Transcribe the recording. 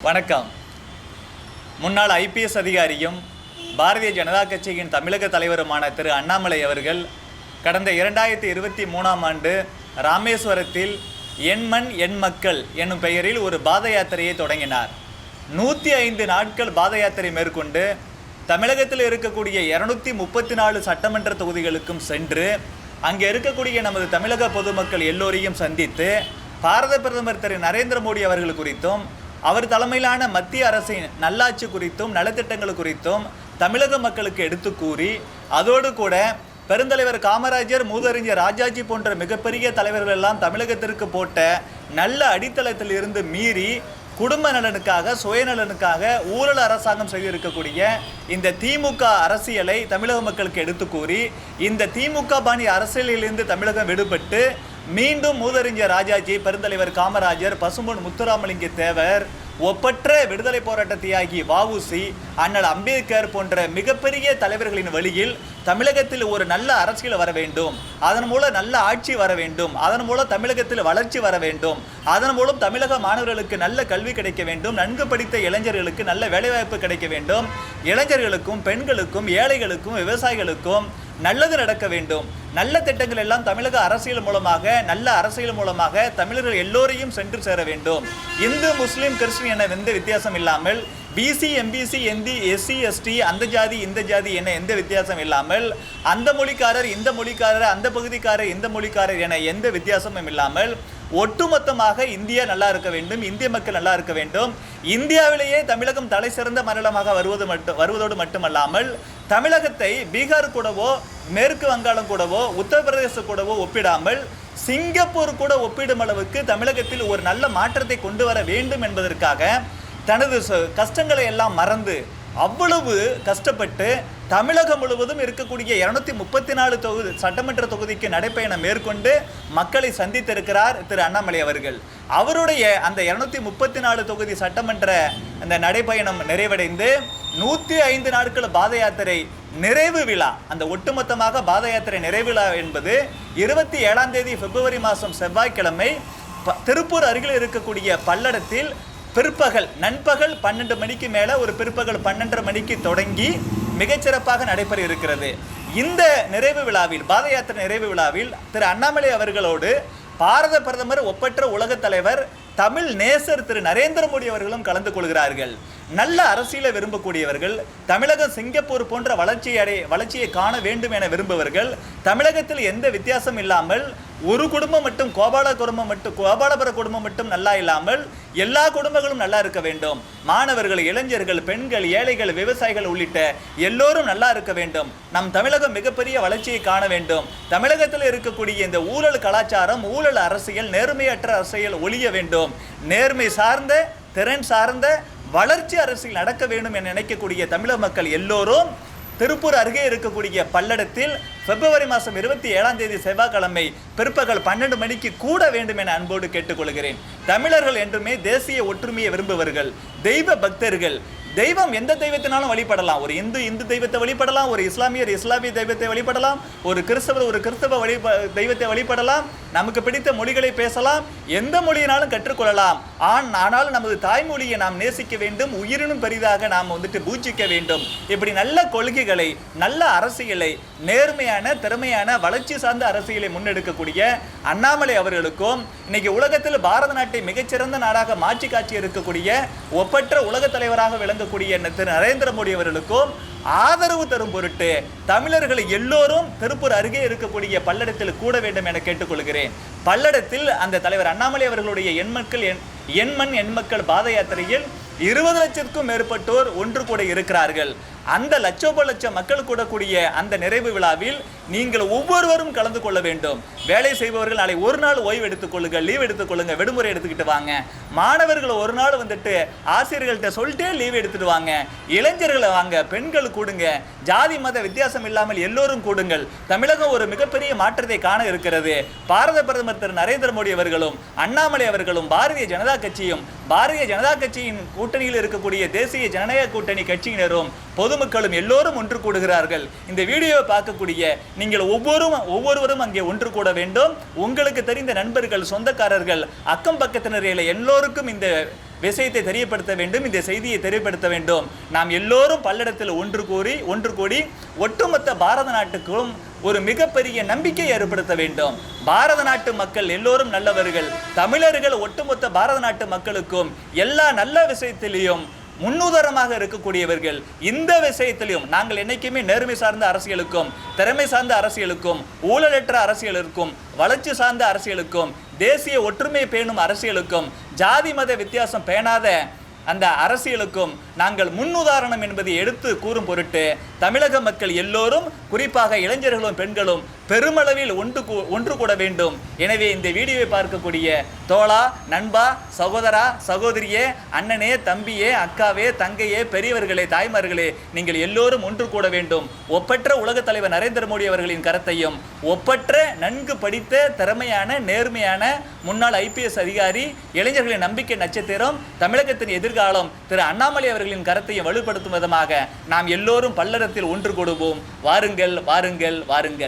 வணக்கம். முன்னாள் ஐபிஎஸ் அதிகாரியும் பாரதிய ஜனதா கட்சியின் தமிழக தலைவருமான திரு அண்ணாமலை அவர்கள் கடந்த இரண்டாயிரத்தி இருபத்தி மூணாம் ஆண்டு ராமேஸ்வரத்தில் என் மண் மக்கள் என்னும் பெயரில் ஒரு பாத யாத்திரையை தொடங்கினார். நூற்றி ஐந்து நாட்கள் பாத யாத்திரை மேற்கொண்டு தமிழகத்தில் இருக்கக்கூடிய இரநூத்தி முப்பத்தி நாலு சட்டமன்ற தொகுதிகளுக்கும் சென்று அங்கே இருக்கக்கூடிய நமது தமிழக பொதுமக்கள் எல்லோரையும் சந்தித்து பாரத பிரதமர் திரு நரேந்திர மோடி அவர்கள் குறித்தும் அவர் தலைமையிலான மத்திய அரசின் நல்லாட்சி குறித்தும் நலத்திட்டங்கள் குறித்தும் தமிழக மக்களுக்கு எடுத்து கூறி அதோடு கூட பெருந்தலைவர் காமராஜர் மூதறிஞர் ராஜாஜி போன்ற மிகப்பெரிய தலைவர்கள் எல்லாம் தமிழகத்திற்கு போட்ட நல்ல அடித்தளத்தில் இருந்து மீறி குடும்ப நலனுக்காக சுயநலனுக்காக ஊழல் அரசாங்கம் செய்திருக்கக்கூடிய இந்த திமுக அரசியலை தமிழக மக்களுக்கு எடுத்து கூறி இந்த திமுக பாணி அரசியலிலிருந்து தமிழகம் விடுபட்டு மீண்டும் மூதறிஞர் ராஜாஜி பெருந்தலைவர் காமராஜர் பசும்பொன் முத்துராமலிங்க தேவர் ஒப்பற்ற விடுதலை போராட்ட தியாகி வஉசி அண்ணல் அம்பேத்கர் போன்ற மிகப்பெரிய தலைவர்களின் வழியில் தமிழகத்தில் ஒரு நல்ல அரசியல் வர வேண்டும். அதன் மூலம் நல்ல ஆட்சி வர வேண்டும். அதன் மூலம் தமிழகத்தில் வளர்ச்சி வர வேண்டும். அதன் மூலம் தமிழக மாணவர்களுக்கு நல்ல கல்வி கிடைக்க வேண்டும். நன்கு படித்த இளைஞர்களுக்கு நல்ல வேலைவாய்ப்பு கிடைக்க வேண்டும். இளைஞர்களுக்கும் பெண்களுக்கும் ஏழைகளுக்கும் விவசாயிகளுக்கும் நல்லது நடக்க வேண்டும். நல்ல திட்டங்கள் எல்லாம் தமிழக அரசியல் மூலமாக நல்ல அரசியல் மூலமாக தமிழர்கள் எல்லோரையும் சென்று சேர வேண்டும். இந்து முஸ்லீம் கிறிஸ்டின் என எந்த வித்தியாசம் இல்லாமல் பிசி எம்பிசி எந்தி எஸ்சி எஸ்டி அந்த ஜாதி இந்த ஜாதி என எந்த வித்தியாசம் இல்லாமல் அந்த மொழிக்காரர் இந்த மொழிக்காரர் அந்த பகுதிக்காரர் இந்த மொழிக்காரர் என எந்த வித்தியாசமும் இல்லாமல் ஒட்டுமொத்தமாக இந்தியா நல்லா இருக்க வேண்டும் இந்திய மக்கள் நல்லா இருக்க வேண்டும். இந்தியாவிலேயே தமிழகம் தலை சிறந்த மாநிலமாக வருவது மட்டும் வருவதோடு மட்டுமல்லாமல் தமிழகத்தை பீகார் கூடவோ மேற்கு வங்காளம் கூடவோ உத்தரப்பிரதேச கூடவோ ஒப்பிடாமல் சிங்கப்பூர் கூட ஒப்பிடும் அளவுக்கு தமிழகத்தில் ஒரு நல்ல மாற்றத்தை கொண்டு வர வேண்டும் என்பதற்காக தனது ச- கஷ்டங்களை எல்லாம் மறந்து அவ்வளவு கஷ்டப்பட்டு தமிழகம் முழுவதும் இருக்கக்கூடிய இருநூத்தி முப்பத்தி நாலு தொகுதி சட்டமன்ற தொகுதிக்கு நடைப்பயணம் மேற்கொண்டு மக்களை சந்தித்திருக்கிறார் திரு அண்ணாமலை அவர்கள். அவருடைய அந்த இருநூத்தி முப்பத்தி நாலு தொகுதி சட்டமன்ற அந்த நடைப்பயணம் நிறைவடைந்து நூற்றி ஐந்து நாட்கள் பாத யாத்திரை நிறைவு விழா அந்த ஒட்டுமொத்தமாக பாத யாத்திரை நிறைவு விழா என்பது இருபத்தி ஏழாம் தேதி பிப்ரவரி மாதம் செவ்வாய்க்கிழமை ப- திருப்பூர் அருகில் இருக்கக்கூடிய பல்லடத்தில் பிற்பகல் நண்பகல் பன்னெண்டு மணிக்கு மேலே ஒரு பிற்பகல் பன்னெண்டரை மணிக்கு தொடங்கி மிகச்சிறப்பாக நடைபெற இருக்கிறது. இந்த நிறைவு விழாவில் பாத யாத்திரை நிறைவு விழாவில் திரு அண்ணாமலை அவர்களோடு பாரத பிரதமர் ஒப்பற்ற உலகத் தலைவர் தமிழ் நேசர் திரு நரேந்திர மோடி அவர்களும் கலந்து கொள்கிறார்கள். நல்ல அரசியலை விரும்பக்கூடியவர்கள் தமிழகம் சிங்கப்பூர் போன்ற வளர்ச்சி அடைய வளர்ச்சியை காண வேண்டும் என விரும்புவர்கள் தமிழகத்தில் எந்த வித்தியாசம் இல்லாமல் ஒரு குடும்பம் மட்டும் கோபால குடும்பம் மட்டும் கோபாலபுர குடும்பம் மட்டும் நல்லா இல்லாமல் எல்லா குடும்பங்களும் நல்லா இருக்க வேண்டும். மாணவர்கள் இளைஞர்கள் பெண்கள் ஏழைகள் விவசாயிகள் உள்ளிட்ட எல்லோரும் நல்லா இருக்க வேண்டும். நம் தமிழகம் மிகப்பெரிய வளர்ச்சியை காண வேண்டும். தமிழகத்தில் இருக்கக்கூடிய இந்த ஊழல் கலாச்சாரம் ஊழல் அரசியல் நேர்மையற்ற அரசியல் ஒழிய வேண்டும். நேர்மை சார்ந்த திறன் சார்ந்த வளர்ச்சி அரசியல் நடக்க வேண்டும் என நினைக்கக்கூடிய தமிழக மக்கள் எல்லோரும் திருப்பூர் அருகே இருக்கக்கூடிய பல்லடத்தில் பிப்ரவரி மாதம் இருபத்தி ஏழாம் தேதி செவ்வாய்க்கிழமை பிற்பகல் பன்னெண்டு மணிக்கு கூட வேண்டும் என அன்போடு கேட்டுக்கொள்கிறேன். தமிழர்கள் என்றுமே தேசிய ஒற்றுமையை விரும்புவர்கள் தெய்வ பக்தர்கள். தெய்வம் எந்த தெய்வத்தினாலும் வழிபடலாம். ஒரு இந்து இந்து தெய்வத்தை வழிபடலாம் ஒரு இஸ்லாமியர் இஸ்லாமிய தெய்வத்தை வழிபடலாம் ஒரு கிறிஸ்தவர் ஒரு கிறிஸ்தவ வழி தெய்வத்தை வழிபடலாம் நமக்கு பிடித்த மொழிகளை பேசலாம் எந்த மொழியினாலும் கற்றுக்கொள்ளலாம். ஆன் ஆனால் நமது தாய்மொழியை நாம் நேசிக்க வேண்டும் உயிரினும் பெரிதாக நாம் வந்துட்டு பூஜிக்க வேண்டும். இப்படி நல்ல கொள்கைகளை நல்ல அரசியலை நேர்மையான திறமையான வளர்ச்சி சார்ந்த அரசியலை முன்னெடுக்கக்கூடிய அண்ணாமலை அவர்களுக்கும் இன்னைக்கு உலகத்தில் பாரத நாட்டை மிகச்சிறந்த நாடாக மாற்றி காட்சி இருக்கக்கூடிய ஒப்பற்ற உலக தலைவராக இருக்கக்கூடிய திரு நரேந்திர மோடி அவர்களுக்கும் ஆதரவு தரும் பொருட்டு தமிழர்கள் எல்லோரும் திருப்பூர் அருகே இருக்கக்கூடிய பல்லடத்தில் கூட வேண்டும் என கேட்டுக்கொள்கிறேன். பல்லடத்தில் அந்த தலைவர் அண்ணாமலை அவர்களுடைய எண்மக்கள் எண் எண்மண் எண்மக்கள் பாத யாத்திரையில் இருபது லட்சத்துக்கும் மேற்பட்டோர் ஒன்று கூட இருக்கிறார்கள். அந்த லட்சோப லட்சம் மக்கள் கூடக்கூடிய அந்த நிறைவு விழாவில் நீங்கள் ஒவ்வொருவரும் கலந்து கொள்ள வேண்டும். வேலை செய்பவர்கள் நாளை ஒரு நாள் ஓய்வு எடுத்துக்கொள்ளுங்க லீவ் எடுத்துக்கொள்ளுங்க விடுமுறை எடுத்துக்கிட்டு வாங்க. மாணவர்கள் ஒரு நாள் வந்துட்டு ஆசிரியர்கள்ட்ட சொல்லிட்டே லீவ் எடுத்துட்டு வாங்க. இளைஞர்களை வாங்க பெண்கள் கூடுங்க. ஜாதி மத வித்தியாசம் இல்லாமல் எல்லோரும் கூடுங்கள். தமிழகம் ஒரு மிகப்பெரிய மாற்றத்தை காண இருக்கிறது. பாரத பிரதமர் திரு நரேந்திர மோடி அவர்களும் அண்ணாமலை அவர்களும் பாரதிய ஜனதா கட்சியும் பாரதிய ஜனதா கட்சியின் கூட்டணியில் இருக்கக்கூடிய தேசிய ஜனநாயக கூட்டணி கட்சியினரும் பொதுமக்களும் எல்லோரும் ஒன்று கூடுகிறார்கள். இந்த வீடியோவை பார்க்கக்கூடிய நீங்கள் ஒவ்வொரும் ஒவ்வொருவரும் அங்கே ஒன்று கூட வேண்டும். உங்களுக்கு தெரிந்த நண்பர்கள் சொந்தக்காரர்கள் அக்கம் பக்கத்தினர் எல்லோருக்கும் இந்த விஷயத்தை தெரியப்படுத்த வேண்டும் இந்த செய்தியை தெரியப்படுத்த வேண்டும். நாம் எல்லோரும் பல்லடத்தில் ஒன்று கூறி ஒன்று கூடி ஒட்டுமொத்த பாரத நாட்டுக்கும் ஒரு மிகப்பெரிய நம்பிக்கை ஏற்படுத்த வேண்டும். பாரத நாட்டு மக்கள் எல்லோரும் நல்லவர்கள். தமிழர்கள் ஒட்டுமொத்த பாரத நாட்டு மக்களுக்கும் எல்லா நல்ல விஷயத்திலையும் முன்னுதாரணமாக இருக்கக்கூடியவர்கள் இந்த விஷயத்திலையும் நாங்கள் என்னைக்குமே நேர்மை சார்ந்த அரசியலுக்கும் திறமை சார்ந்த அரசியலுக்கும் ஊழலற்ற அரசியலுக்கும் வளர்ச்சி சார்ந்த அரசியலுக்கும் தேசிய ஒற்றுமை பேணும் அரசியலுக்கும் ஜாதி மத வித்தியாசம் பேணாத அந்த அரசியலுக்கும் நாங்கள் முன்னுதாரணம் என்பதை எடுத்து கூறும் பொருட்டு தமிழக மக்கள் எல்லோரும் குறிப்பாக இளைஞர்களும் பெண்களும் பெருமளவில் ஒன்று ஒன்று கூட வேண்டும். எனவே இந்த வீடியோவை பார்க்கக்கூடிய தோழா நண்பா சகோதரா சகோதரியே அண்ணனே தம்பியே அக்காவே தங்கையே பெரியவர்களே தாய்மார்களே நீங்கள் எல்லோரும் ஒன்று கூட வேண்டும். ஒப்பற்ற உலகத் தலைவர் நரேந்திர மோடி அவர்களின் கருத்தையும் ஒப்பற்ற நன்கு படித்த திறமையான நேர்மையான முன்னாள் ஐபிஎஸ் அதிகாரி இளைஞர்களின் நம்பிக்கை நட்சத்திரம் தமிழகத்தின் எதிர்காலம் திரு அண்ணாமலை அவர்கள் அவர்களின் கருத்தையும் வலுப்படுத்தும் விதமாக நாம் எல்லோரும் பல்லரத்தில் ஒன்று கொடுவோம். வாருங்கள் வாருங்கள் வாருங்கள்.